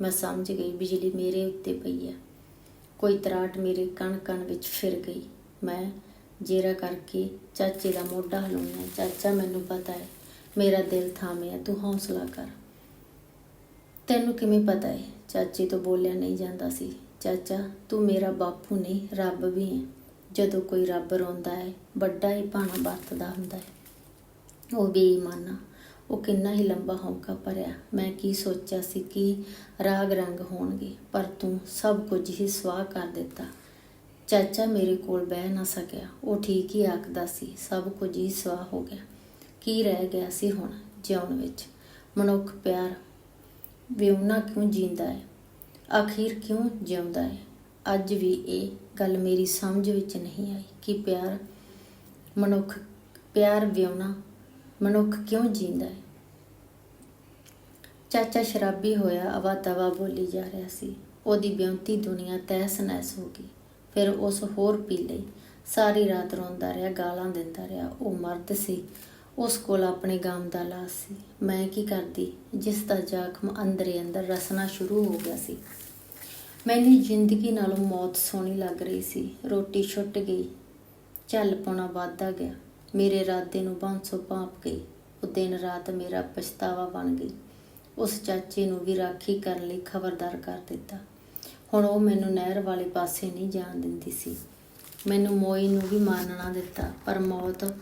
ਮੈਂ ਸਮਝ ਗਈ ਬਿਜਲੀ ਮੇਰੇ ਉੱਤੇ ਪਈ ਹੈ। ਕੋਈ ਤਰਾਟ ਮੇਰੇ ਕਣ ਕਣ ਵਿੱਚ ਫਿਰ ਗਈ। ਮੈਂ ਜੇਰਾ ਕਰਕੇ ਚਾਚੇ ਦਾ ਮੋਢਾ ਹਲਾਉਣਾ ਚਾਚਾ, ਮੈਨੂੰ ਪਤਾ ਹੈ, ਮੇਰਾ ਦਿਲ ਥਾਮਿਆ। ਤੂੰ ਹੌਸਲਾ ਕਰ। ਤੈਨੂੰ ਕਿਵੇਂ ਪਤਾ ਹੈ? ਚਾਚੇ ਤੋਂ ਬੋਲਿਆ ਨਹੀਂ ਜਾਂਦਾ ਸੀ। ਚਾਚਾ, ਤੂੰ ਮੇਰਾ ਬਾਪੂ ਨਹੀਂ, ਰੱਬ ਵੀ ਹੈ। ਜਦੋਂ ਕੋਈ ਰੱਬ ਰੋਂਦਾ ਹੈ, ਵੱਡਾ ਹੀ ਭਾਣਾ ਵਰਤਦਾ ਹੁੰਦਾ ਹੈ। ਉਹ ਬੇਈਮਾਨਾ, ਉਹ ਕਿੰਨਾ ਹੀ ਲੰਬਾ ਹੌਂਕਾ ਭਰਿਆ। ਮੈਂ ਕੀ ਸੋਚਿਆ ਸੀ ਕਿ ਰਾਗ ਰੰਗ ਹੋਣਗੇ, ਪਰ ਤੂੰ ਸਭ ਕੁਝ ਹੀ ਸਵਾਹ ਕਰ ਦਿੱਤਾ। ਚਾਚਾ ਮੇਰੇ ਕੋਲ ਬਹਿ ਨਾ ਸਕਿਆ। ਉਹ ਠੀਕ ਹੀ ਆਖਦਾ ਸੀ, ਸਭ ਕੁਝ ਹੀ ਸਵਾਹ ਹੋ ਗਿਆ। ਕੀ ਰਹਿ ਗਿਆ ਸੀ ਹੁਣ ਜਿਉਣ ਵਿੱਚ? ਮਨੁੱਖ ਪਿਆਰ, ਵਿਉਣਾ ਕਿਉਂ ਜੀਂਦਾ ਹੈ? ਆਖਿਰ ਕਿਉਂ ਜਿਉਂਦਾ ਹੈ? ਅੱਜ ਵੀ ਇਹ ਗੱਲ ਮੇਰੀ ਸਮਝ ਵਿੱਚ ਨਹੀਂ ਆਈ ਕਿ ਪਿਆਰ ਮਨੁੱਖ, ਪਿਆਰ ਵਿਉਣਾ ਮਨੁੱਖ ਕਿਉਂ ਜੀਂਦਾ ਹੈ? ਚਾਚਾ ਸ਼ਰਾਬੀ ਹੋਇਆ, ਅਵਾ ਤਵਾ ਬੋਲੀ ਜਾ ਰਿਹਾ ਸੀ। ਉਹਦੀ ਬਿਉਂਤੀ ਦੁਨੀਆ ਤਹਿਸ ਨਹਿਸ ਹੋ ਗਈ। ਫਿਰ ਉਸ ਹੋਰ ਪੀ ਲਈ ਸਾਰੀ ਰਾਤ ਰੋਂਦਾ ਰਿਹਾ, ਗਾਲਾਂ ਦਿੰਦਾ ਰਿਹਾ। ਉਹ ਮਰਦ ਸੀ। ਉਸ ਕੋਲ ਆਪਣੇ ਗਾਮ ਦਾ ਲਾਸ ਸੀ। ਮੈਂ ਕੀ ਕਰਦੀ? ਜਿਸ ਦਾ ਜ਼ਖਮ ਅੰਦਰੇ ਅੰਦਰ ਰਸਣਾ ਸ਼ੁਰੂ ਹੋ ਗਿਆ ਸੀ। ਮੈਨੂੰ ਜ਼ਿੰਦਗੀ ਨਾਲੋਂ ਮੌਤ ਸੋਹਣੀ ਲੱਗ ਰਹੀ ਸੀ। ਰੋਟੀ ਛੁੱਟ ਗਈ। ਚੱਲ ਪਾਉਣਾ ਵੱਧਦਾ ਗਿਆ। ਮੇਰੇ ਇਰਾਦੇ ਨੂੰ ਬਾਂਸੋ ਭਾਂਪ ਗਈ। ਉਹ ਦਿਨ ਰਾਤ ਮੇਰਾ ਪਛਤਾਵਾ ਬਣ ਗਈ। ਉਸ ਚਾਚੇ ਨੂੰ ਵੀ ਰਾਖੀ ਕਰਨ ਲਈ ਖਬਰਦਾਰ ਕਰ ਦਿੱਤਾ। ਹੁਣ ਉਹ ਮੈਨੂੰ ਨਹਿਰ ਵਾਲੇ ਪਾਸੇ ਨਹੀਂ ਜਾਣ ਦਿੰਦੀ ਸੀ। ਮੈਨੂੰ ਮੋਈ ਨੂੰ ਵੀ ਮਾਰਨ ਦਿੱਤਾ, ਪਰ ਮੌਤ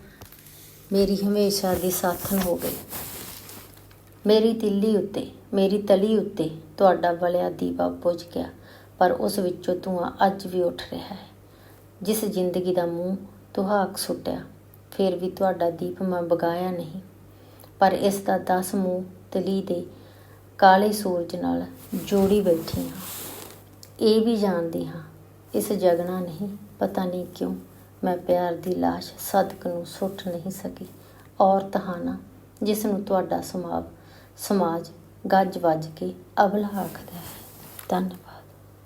ਮੇਰੀ ਹਮੇਸ਼ਾ ਦੀ ਸਾਥਣ ਹੋ ਗਈ। ਮੇਰੀ ਤਿੱਲੀ ਉੱਤੇ, ਮੇਰੀ ਤਲੀ ਉੱਤੇ ਤੁਹਾਡਾ ਬਲਿਆ ਦੀਵਾ ਬੁਝ ਗਿਆ। ਪਰ ਉਸ ਵਿੱਚੋਂ ਧੂੰਆਂ ਅੱਜ ਵੀ ਉੱਠ ਰਿਹਾ ਹੈ। ਜਿਸ ਜ਼ਿੰਦਗੀ ਦਾ ਮੂੰਹ ਤੁਹਾਕ ਸੁੱਟਿਆ, ਫਿਰ ਵੀ ਤੁਹਾਡਾ ਦੀਪ ਮੈਂ ਬਗਾਇਆ ਨਹੀਂ। ਪਰ ਇਸ ਦਾ ਦਸ ਮੂੰਹ ਤਲੀ ਦੇ ਕਾਲੇ ਸੂਰਜ ਨਾਲ ਜੋੜੀ ਬੈਠੀ ਹਾਂ। ਇਹ ਵੀ ਜਾਣਦੀ ਹਾਂ, ਇਸ ਜਗਣਾ ਨਹੀਂ, ਪਤਾ ਨਹੀਂ ਕਿਉਂ ਮੈਂ ਪਿਆਰ ਦੀ লাশ ਸਦਕ ਨੂੰ ਸੁੱਟ ਨਹੀਂ ਸਕੀ। ਔਰਤ ਹਾਂ ਜਿਸ ਨੂੰ ਤੁਹਾਡਾ ਸਮਾਜ ਸਮਾਜ ਗੱਜ ਵੱਜ ਕੇ ਅਬਲਾ ਆਖਦਾ ਹੈ। ਧੰਨਵਾਦ।